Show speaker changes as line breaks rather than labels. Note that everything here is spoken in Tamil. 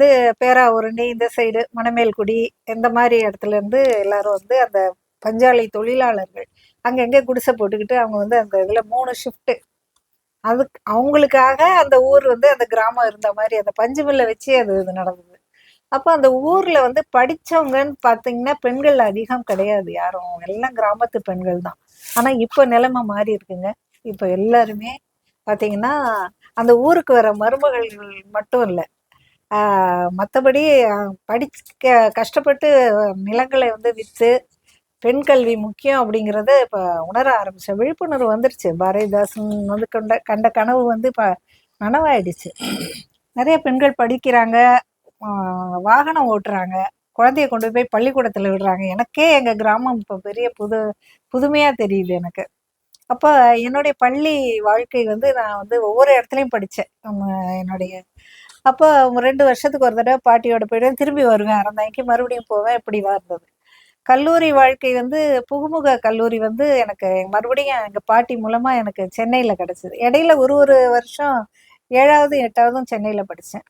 வந்து பேராவூரணி இந்த சைடு மணமேல்குடி இந்த மாதிரி இடத்துல இருந்து எல்லாரும் வந்து அந்த பஞ்சாலை தொழிலாளர்கள் அங்கங்கே குடிசை போட்டுக்கிட்டு அவங்க வந்து அந்த இதில் மூணு ஷிஃப்ட்டு அதுக்கு அவங்களுக்காக அந்த ஊர் வந்து அந்த கிராமம் இருந்த மாதிரி அந்த பஞ்சமில்லை வச்சு அது இது நடந்தது. அப்போ அந்த ஊரில் வந்து படித்தவங்கன்னு பார்த்தீங்கன்னா பெண்கள் அதிகம் கிடையாது யாரும். எல்லாம் கிராமத்து பெண்கள் தான். ஆனால் இப்போ நிலைமை மாறி இருக்குங்க. இப்போ எல்லாருமே பார்த்தீங்கன்னா அந்த ஊருக்கு வர மருமகள் மட்டும் இல்லை. மற்றபடி படிக்க கஷ்டப்பட்டு நிலங்களை வந்து விற்று பெண் கல்வி முக்கியம் அப்படிங்கிறத இப்போ உணர ஆரம்பித்தேன் விழிப்புணர்வு வந்துருச்சு. பாரதிதாசன் வந்து கண்ட கண்ட கனவு வந்து இப்போ நனவாயிடுச்சு. நிறைய பெண்கள் படிக்கிறாங்க வாகனம் ஓட்டுறாங்க குழந்தைய கொண்டு போய் பள்ளிக்கூடத்தில் விடுறாங்க. எனக்கே எங்கள் கிராமம் இப்போ பெரிய புது புதுமையாக தெரியுது எனக்கு. அப்போ என்னுடைய பள்ளி வாழ்க்கை வந்து நான் வந்து ஒவ்வொரு இடத்துலையும் படித்தேன் என்னுடைய அப்போ ரெண்டு வருஷத்துக்கு ஒரு தடவை பாட்டியோட போயிடுவேன். திரும்பி வருவேன் அரந்தாய்க்கு மறுபடியும் போவேன். இப்படிலாம் இருந்தது கல்லூரி வாழ்க்கை வந்து புகுமுக கல்லூரி வந்து எனக்கு மறுபடியும் எங்கள் பாட்டி மூலமாக எனக்கு சென்னையில் கிடச்சிது. இடையில ஒரு ஒரு வருஷம் ஏழாவது எட்டாவதும் சென்னையில் படித்தேன்